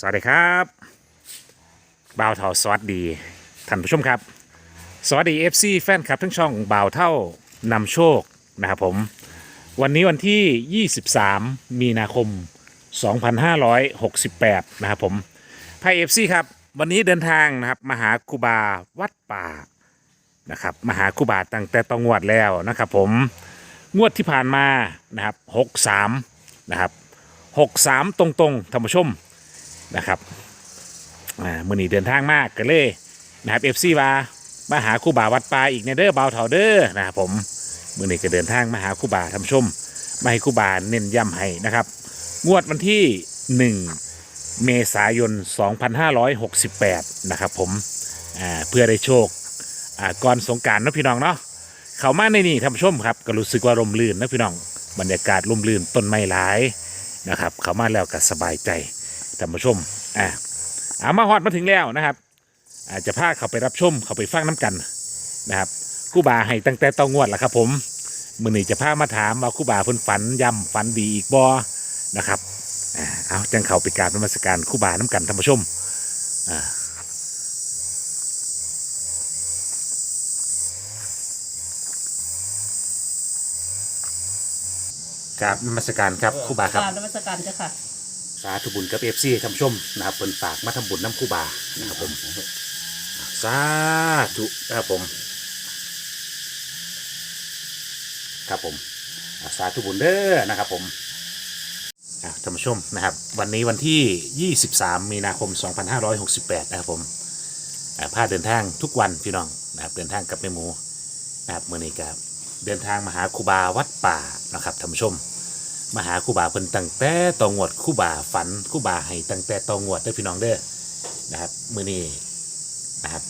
สวัสดีครับบ่าวเท่าสวัสดีท่านผู้ชมครับ สวัสดี FC แฟนคลับทั้งช่องบ่าวเท่านำโชคนะครับผม วันนี้วันที่ 23 มีนาคม 2568 นะครับผมไพเอฟซีครับ วันนี้เดินทางนะครับมาหาครูบาวัดป่านะครับมาหาครูบาตั้งแต่ตองวดแล้วนะครับผมงวดที่ผ่านมานะครับ 63 นะครับ 63 ตรงๆท่านผู้ชม นะครับอ่ามือนี้เดินทางมากกันเลยนะครับเอฟซีมามาหาคู่บ่าวัดปลาอีกในเด้อเบาวเถาเด้อนะครับผมมือนี้ก็เดินทางมาหาคู่บ่าทำชมมาให้คู่บ่าเน้นย้ำให้นะครับ งวดวันที่ 1 เมษายน 2568 นะครับผมอ่าเพื่อได้โชคอ่าก่อนสงการนาะพี่น้องเนาะเขามาในนี่ท่านผู้ชมครับก็รู้สึกว่าลมลื่นนะพี่น้องบรรยากาศลมลื่นต้นไม้หลายนะครับ เขามาแล้วก็สบายใจ ท่านผู้ชมอ่าอามาฮอดมาถึงแล้วนะครับอาจจะพาเขาไปรับชมเขาไปฟังน้ำกันนะครับคู่บาให้ตั้งแต่ต้องงวดแล้วครับ ผมมือนี้จะพามาถามว่าคู่บาเพิ่นฝันย่ำฝันดีอีกบ่นะครับอ่าเอาจังเขาไปกาบนมัสการคู่บาน้ำกันท่านผู้ชมอ่ากราบนมัสการครับคู่บาครับกรารนมัสการเจ้าค่ะ สาธุบุญกับเอฟซีท่านผู้ชมนะครับเปินฝากมาทำบุญน้ำคู่บานะครับผมสาธุนะครับผมครับผมสาธุบุญเด้อนะครับผมท่านผู้ชมนะครับวันนี้วันที่ 23 มีนาคม 2568 นะครับผมอ่าพาเดินทางทุกวันพี่น้องนะครับเดินทางกับแม่หมูนะครับเมื่อนี้กับเดินทางมาหาครูบาวัดป่านะครับท่านผู้ชม มาหาคู่บาเพิ่นตั้งแต่ตองวดคู่บาฝันคู่บาให้ตั้งแต่ตองวดเด้อพี่น้องเด้อนะครับมื้อนี้นะครับ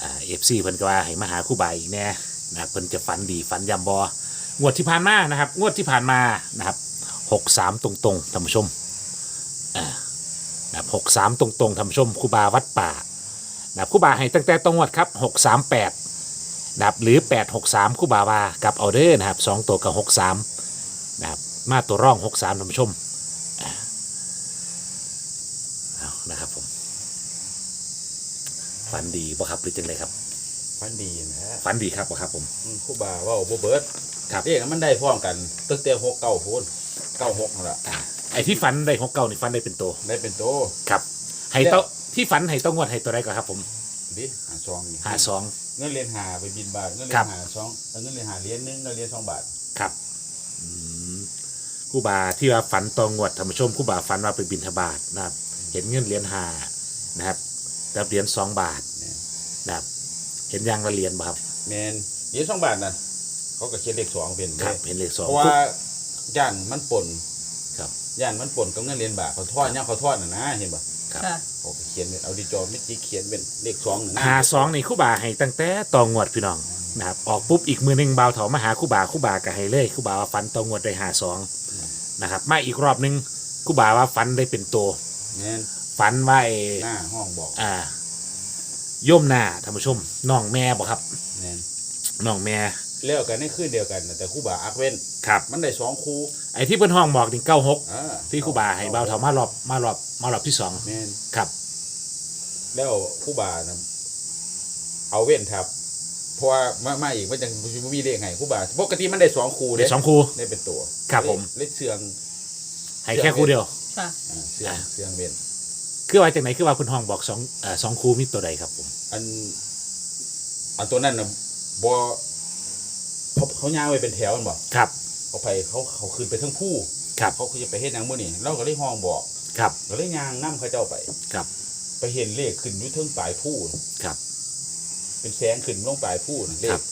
อ่า FC เพิ่นก็ว่าให้มาหาคู่บาอีกแน่นะเพิ่นจะฝันดีฝันยำบ่งวดที่ผ่านมานะครับ งวดที่ผ่านมานะครับ63ตรงๆท่านผู้ชมอ่านะครับ63ตรงๆท่านผู้ชมคู่บาวัดป่านะครับครู่บาให้ตั้งแต่ตองวดครับ638นะครับหรือ863ครู่บาว่ากับเอาเด้อนะครับสองตัวกับ63นะครับ มาตัวร่องหกสามท่านผู้ชมอ่าเอานะครับผมฝันดีบ่ครับหรือจังเลยครับฟันดีนะฝันดีครับบ่ครับผมอืมครู่บาเว่าบ่เบิดครับเด็กมันได้พร้อมกันตั้งแต่หกเก้าพูนเก้าหกนั่นละอ่าไอ้ที่ฝันได้ของเก่านี่ฝันได้เป็นตัวได้เป็นโตครับให้เต้าที่ฝันให้ต้องงวดให้ตัวใดก่อนครับผมดิหาซองนี่หาสองเงินเรียนหาไปบินบาทเงินเรีครัยบนหาสองเงินเรียนหาเหรียญหนึงเงินเรียนสองบาทครับอืม ครู่บาที่ว่าฝันตองงวดท่านผู้ชมครู่บาฝันว่าไปบินทบาทนะครับ เห็นเงินเหรียญหานะครับกับเหรียญสองบาทเนี่ยนะครับ เห็นอยางละเหรียญบ่ครับแมนเหรียญสองบาทนะเขาก็เขียนเลขสองเป็นครับเด้เห็นเลขสองเพราะว่าย่านมันปนครับย่านมันปนกับเงินเรียนบาทเขาทอดย่างเขาทอดน่ะนะเห็นป่ะครับค่ะเขาก็เขียนเป็นเอาดิจอไม่จีเขียนเป็นเลขสองน่ะนะหาสองนี่คู่บาให้ตั้งแต่ตองวดพี่น้องนะครับออกปุ๊บอีกมือหนึ่งบาวเถามาหาคู่บาคู่บาก็ให้เลยคู่บาว่าฟันตองวดได้หาสอง นะครับมาอีกรอบหนึงคู่บาว่าฟันได้เป็นตัวแมนฟันว่าไอ้หน้าห้องบอกอ่าย่มหน้าท่านผู้ชมน้องแม่บอกครับแมนน้องแม่แล้วกันในคืนเดียวกันน่ะแต่ครู่บาอักเว้นครับ มันได้สองคู่ไอ้ที่เพิ่นห้องบอกนี่เก้าหกอ่าที่คู่บาให้บาวเถามารอบมารอบมารอบที่สองแม่นครับ แล้วครู่บานะเอาเว้นครับ เพราะว่ามามาอีกมันยังบ่มีเลขให้ครู่บาปกติมันได้สองคู่ได้เด้สองคู่ได้เป็นตัวครับผม เลขเชืองให้แค่คู่เดียว ค่ะ อ่าเชืองอ่าเชืองเว้นคือว่าจากไหนคือว่าเพิ่นห้องบอกสองเอ่อสองคู่มีตัวใดครับผมอันอันตัวนั้นน่ะบ่เขาเขาย่างไว้เป็นแถวมันบ่ครับเขาไปเขาเขาขึ้นไปทั้งผู้ครับเขาคือจะไปเฮ็ดหยังมื้อนี้เราก็เลยห้องบอกครับก็เลยย่างนํเขาเจ้าไป ครับไปเห็นเลขขึ้นอยู่เทิงปลายผู้ครับ เป็นแสงขึ้นลงปลายผู้น่ะเลครัขบ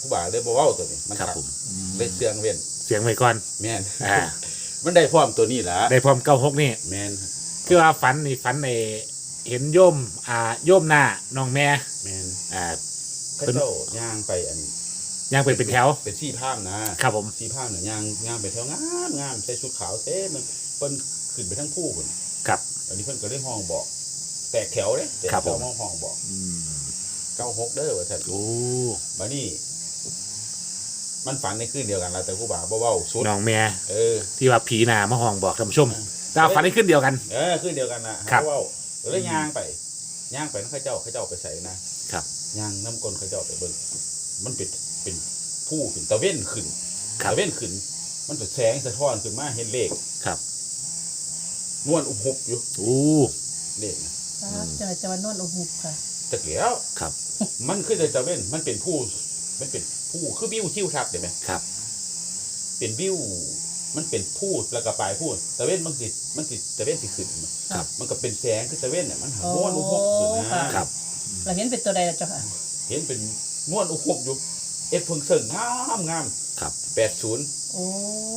ผู้บ่าเลยบ่เว้าตัวนี้มันครับขัดผม เลขเชืองเว้นเสียงไว้ก่อน แม่นอ่า มันได้พร้อมตัวนี้ล่ะได้พร้อมเก้าหกนี่ แม่นคือว่าฝันนี่ฝันในเห็นโยมอ่าโยมหน้าน้องแม่แม่นอ่า เขาเจ้าย่างไปอันย่างไปเป็นแถว เป็นซี่ผ้ามนะ ครับผมซี่ผ้ามเนี่ยย่างย่างไปแถวงามงามใส่ชุดขาวเต้มันเพิ่นขึ้นไปทั้งผู้พุ่นครับ อันนี้เพิ่นก็เลยห้องบอก แตกแถวเด้แตกครับแถผวม ห้องห้องบอก อืม เก้าหกเด้อว่าซั่นโอ้บัดนี้ มันฝันในคืนเดียวกันแล้วแต่ผู้บ่าวบ่เว้าสุดน้องแม่เออ ที่ว่าผีหนามาห้องบอกท่านผู้ชมดาวฝันให้ขึ้นเดียวกัน เออขึ้นเดียวกันนะครับเขาเว้าเลยย่างไปย่างไปนั่นเขาเจ้าเขาเจ้าไปใส่นะครับ ย่างน้ำกลนเขาเจ้าไปเบิ่งมันเป็นเป็นผู้เป็นตะเว้นขึ้นครับ ตะเว้นขึ้น มันเป็นแสงสะท้อนขึ้นมาเห็นเลขครับนวลอุบหุบอยู่โอ้เลขนะ ครับจะจะมานวดอุหุบค่ะจักเหลียวครับ มันคือแต่ตะเว้นมันเป็นผู้ มันเป็นผู้คือวิวทิวทับเห็นไหมครับ เป็นวิวมันเป็นพูดแล้วก็ปลายพูดตะเว้นมันสิมันสิตะเว้นสิขึ้นมาครับ มันก็เป็นแสงคือตะเว้นเนี่ยมันหาโอ้นวลอุบหุบขึ้นนะครับเราเห็นเป็นตัวใดล่ะเจ้าค่ะ เห็นเป็นนวลอุบหุบอยู่ เอ็ดเพิ่งเสิ่งงามงามครับแปดศูนย์โอ้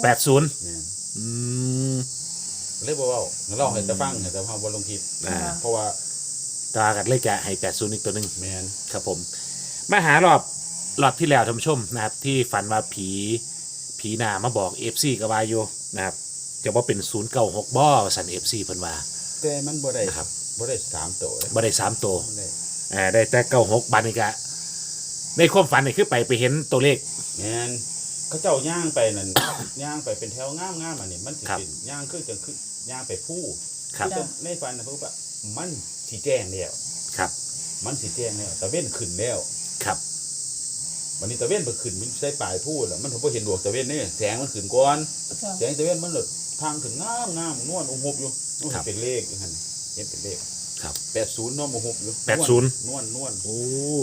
แปดศูนย์เนี่ยอืมเลยบอกว่าเล่าให้แต่ฟังให้แต่ฟังบนลงทิพย์อ่าเพราะว่า ตากัดเลขจะให้แปดศูนย์อีกตัวหนึ่งแมนครับผม มาหารอบรอบที่แล้วท่านผู้ชมนะครับ ที่ฝันว่าผีผีหนามาบอกเอฟซีกับวาโยนะครับจะว่าเป็นศูนย์เก้าหกบ่สันเอฟซีเพิ่นว่า แต่มันบ่ได้ครับ บ่ได้สามตัวเลยบ่ได้สามตัวบ่ได้อ่าได้แต่เก้าหกบาทนี่กะในความฝันนี่คือไปไปเห็นตัวเลข แมนเขาเจ้าย่างไปนั่น ย่างไปเป็นแถวงามงามๆอันนี้มันสิครับเป็นย่างขึ้นจังขึ้นย่างไปผู้ครับแต่ในฝันนะเพิ่นว่ามัน สิแจ้งแล้วครับ มันสิแจ้งแล้วตะเว้นขึ้นแล้วครับวันนี้ตะเว้นไปขึ้นมันใช้ปลายพูดแล้วมันถึงพอเห็นดวงตะเว้นนี่แสงมันขึ้นก่อนค่ะแสงตะเว้นมันหลดทางขึ้นงามงามนวลอุบหุบอยู่มันครับเป็นเลขอยู่หั่นเห็นเป็นเลขครับแปดศูนย์นวลอุบหุบอยู่80นวลนวลโอ้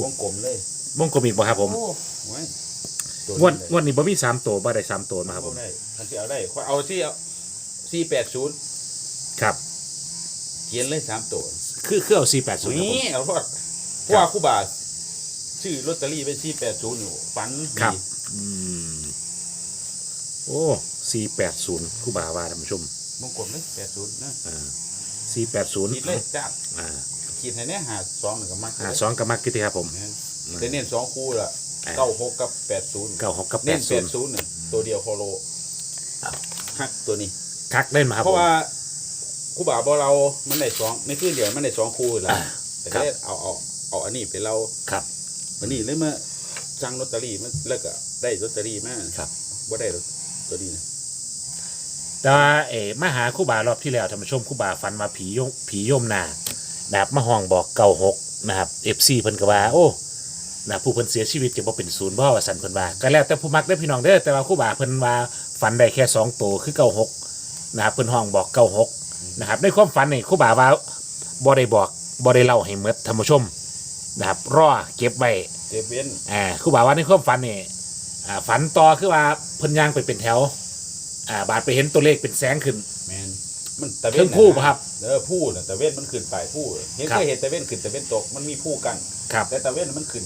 วงกลมเลยวงกลมอีกบ่ครับผมโอ้ไว้ตัวงวดเลยงวดนี้บ่มีสามตัวบ่ได้สามตัวมาครับผมเอาได้ทันทีเอาได้ค่อยเอาที่เอาสี่แปดศูนย์ครับเขียนเลยสามตัว คือคือเอาสี่แปดศูนย์ครับผมนี่เอาเพราะว่าเพราะว่าครู่บาชื่อลอตเตอรี่เป็นสี่แปดศูนย์อยู่ฝันครับดีอืม โอ้สี่แปดศูนย์คู่บ่าวาท่านผู้ชมวงกลมเลยแปดศูนย์นะอ่าสี่แปดศูนย์ขีดเลยจ้าอ่าขีดให้แน่หาสองหนึ่งกับมักอ่าสองกับมักกิติครับผมแม่นแต่เน้นสองคู่ละอ่าเก้าหกกับแปดศูนย์เก้าหกกับแปเน้นดแปศูนดย์ศูนย์น่ะตัวเดียวโคโลครับฮักตัวนี้คักเล่นมาครับเพผมราะว่า ครู่บ่าบอเรา มันได้สองในคืนเดียวมันได้สองคู่ละอ่าแต่ครับก็ได้เอาเอาเอาอันนี้ไปเราครับ วันนี้เลยมาสั่งลอตเตอรี่มาแล้วก็ได้ลอตเตอรี่มาครับว่าได้ลอตตัวนี้นะแต่ว่าเอ๋มาหาคู่บ่ารอบที่แล้วท่านผู้ชมคู่บ่าฟันมาผีโยมผีโยมนานะครับมาห้องบอกเก้าหกนะครับเอฟซีเพิ่นก็ว่าโอ้นะผู้เพิ่นเสียชีวิตจะบ่เป็นศูนย์บ่ว่าสันเพิ่นว่าก็แล้วแต่ผู้มักเด้อพี่น้องเด้อแต่ว่าคู่บ่าเพิ่นว่าฝันได้แค่สองตัวคือเก้าหกนะครับเพิ่นห้องบอกเก้าหก นะครับในความฝันนี่คู่บ่าว่าบ่ได้บอกบ่ได้เล่าให้หมดท่านผู้ชมนะครับรอเก็บไว้เจเวนอ่าครูบาว่าในความฝันนี่อ่าฝันต่อคือว่าเพิ่นย่างไปเป็นแถวอ่าบาดไปเห็นตัวเลขเป็นแสงขึ้น แมนมันตะเวนเครื่องคู่ปะครับเออผู้น่ะตะเวนมันขึ้นไปผู้เห็นครับ เคยเห็นตะเวนขึ้นตะเวนตกมันมีผู้กัน ครับแต่ตะเวนมันขึ้น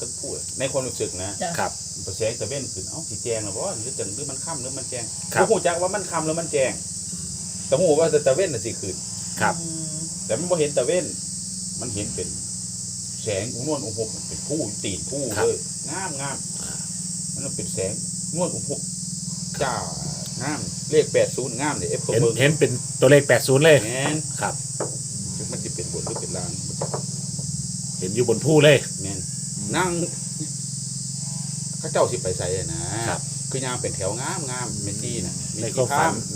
ต้นผู้ในความรู้สึกนะจ้ะครับ ประแสงตะเวนขึ้นเอ้าสีแจงหรือว่าหรือจังหรือมันค่ำหรือมันแจงครับ ผู้จักว่ามันค่ำหรือมันแจง แต่หูว่าแต่ตะเวนน่ะสิขึ้นครับ อืมแต่มันบ่เห็นตะเวนมันเห็นเป็น แสงอุนวลอุหกเป็นผู้ตีนผู้ครับเลยงามงามมันเป็นแสงนวลอุหกจ้างามเลขแปดศูนย์งามเลยเอฟเขาเห็นเบิ่งเห็นเป็นตัวเลข 80 เลย แมนครับ มันจะเป็นบนหรือเป็นลางเห็นอยู่บนผู้เลย แมนนั่งเข้าเจ้าสิไปใส่อะนะครับคือยามเป็นแถวงามงามเมซี่นะในความฝันอืม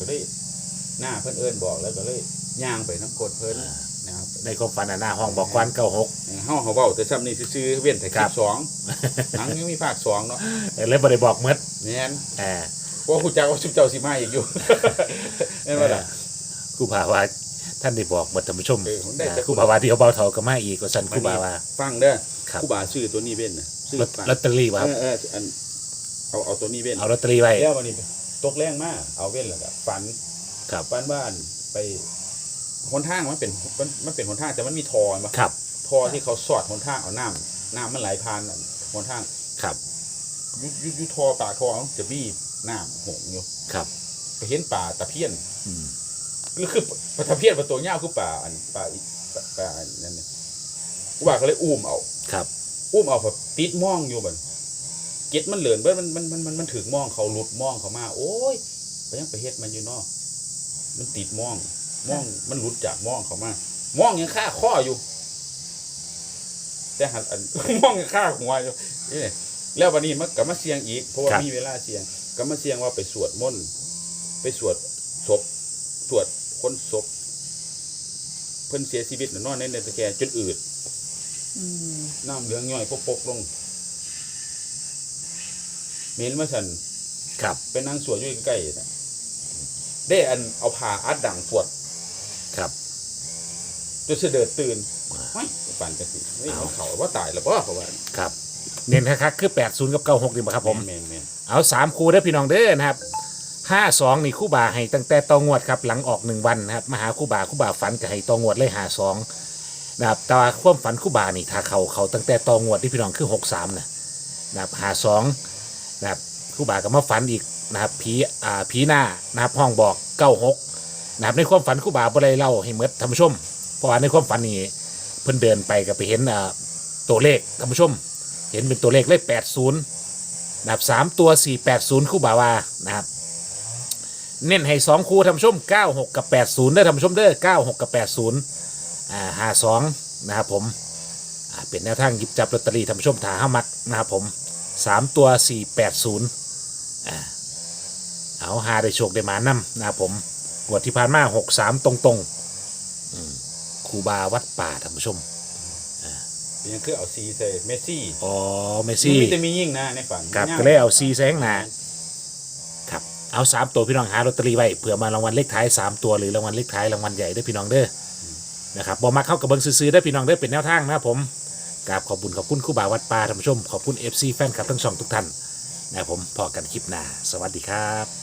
ก็เลยหน้าเพิ่นเอิญบอกแล้วก็เลยย่างไปน้ำกรดเพิ่นนะครับในความฝันน่ะหน้าห้องบอกกวน96เออเฮาเขาเว้าแต่ซ้ำนี่ซื่อๆเว้นแต่คครัลิบปสองหนังยังมีภาคสองเนาะเลยบ่ได้บอกหมดแม่นอ่าเพราะคุณจักว่าชุบเจ้าสิมาอีกอยู่เห็นบ่ล่ะ ครูบาว่าท่านได้บอกหมดท่านผู้ชมเออผมได้แต่ อ่าครูบาว่าที่เขาเบาเท่าก็มาอีกว่าซั่นครูบาว่าฟังเด้อครับครูบาซื้อตัวนี้เว้นน่ะซื้อลอตฝากลอตเตอรี่ว่าเออเอออันเอาเอาตัวนี้เว้นเอาลอตเตอรี่ไว้แล้ววันนี้ ตกแรงมากเอาเว้นแล้วก็ฝันครับฝันบ้านไปหนทางมันเป็นมันมันเป็นหนทางแต่มันมีทอมาครับทอที่เขาสอดหนทางเอาน้ำน้ำมันไหลผ่านหนทางครับอยุยุยุทอปากทอจะมีน้ำหงอยู่ครับไปเห็นป่าตะเพียนอืมก็คือปลาตะเพียนปลาตัวเงาคือป่าอันป่าอีป่าป่าอันนั่นเนี่ยกูว่าก็เลยอุ้มเอาครับ อุ้มเอาแบบติดม่องอยู่บัน เก็ดมันเหลือนเบิ้มันมันมันมันมันถึงม่องเขาหลุดม่องเขามา โอ้ยไปยังไปเฮ็ดมันอยู่เนอกมันติดม่องม่องมันหลุดจากม่องเขามาม่องยังฆ่าข้ออยู่ แต่หัดอันม่องยังฆ่าหัวอยู่เอ้ยแล้ววันนี้มันกลับมาเสียงอีกเพราะว่าครับมีเวลาเสียงกลับมาเสียงว่าไปสวดมนต์ไปสวดศพตรวจค้นศพเพิ่นเสียชีวิตน่ะนอนในในตะแกรงจนอืดอืมน้ำเหลืองย่อยปกๆลง เหม็นมาฉันครับ เป็นนางสวยอยู่ใกล้ๆนะได้อันเอาผ่าอัดดังปวดครับจนเสด็จตื่นเฮ้ยปั่นกันสิเฮ้ยมันเขาว่าตายแล้วป่ะเขาว่าครับ เน้นคักๆคือ80กับ96นี่บ่ครับผมแม่นแม่นเอาสามคู่เด้อพี่น้องเด้อนะครับห้าสองนี่คู่บาให้ตั้งแต่ตองวดครับหลังออกหนึ่งวันนะครับมาหาคู่บาคู่บาฝันก็ให้ตองวดเลยหาสองนะครับแต่ว่าความฝันคู่บานี่ถ้าเขาเขาตั้งแต่ตองวดที่พี่น้องคือหกสามนะนะครับหาสอง นะครับคู่บาก็มาฝันอีกนะครับผีอ่าผีหน้านะครับห้องบอกเก้าหกนะครับในความฝันครูบาบ่ได้เล่าให้เมดท่านผู้ชม เพราะว่าในความฝันนี่เพิ่นเดินไปก็ไปเห็นอ่าตัวเลขท่านผู้ชม เห็นเป็นตัวเลขเลขแปดศูนย์นะครับสามตัวสี่แปดศูนย์ครูบาวานะครับเน้นให้สองคู่ท่านผู้ชมเก้าหกกับแปดศูนย์ได้อท่านผู้ชมเด้อเก้าหกกับแปดศูนย์อ่าห้าสองนะครับผมเป็นแนวทางหยิบจับลอตเตอรี่ท่านผู้ชมถาห้ามักนะครับผม สามตัวสี่แปดศูนย์อ่าเอาหาได้โชคได้หมานํนะครับผมงวดที่ผ่านมาหกสามตรงๆอืมครูบาวัดป่าท่านผู้ชมเป็นยังคือเอาซีใส่เมสซี่อ๋อเมสมันซี่มีแต่มียิ่งนะในฝันครับย่างก็เลยเอาซีแซงหนาครับเอาสามตัวพี่น้องหาลอตเตอรี่ไว้เผื่อมารางวัลเลขท้ายสามตัวหรือรางวัลเลขท้ายรางวัลใหญ่เด้อพี่น้องเด้ออนะครับบอมาเข้ากับเบิ้งซื้อๆได้อพี่น้องเด้อเป็นแนวทางนะครับผม กราบขอบุญขอบคุณครู่บ่าววัดป่าท่านผู้ชม ขอบคุณ FC แฟนคลับทั้งสองทุกท่านนะครับผมพอกันคลิปหน้า สวัสดีครับ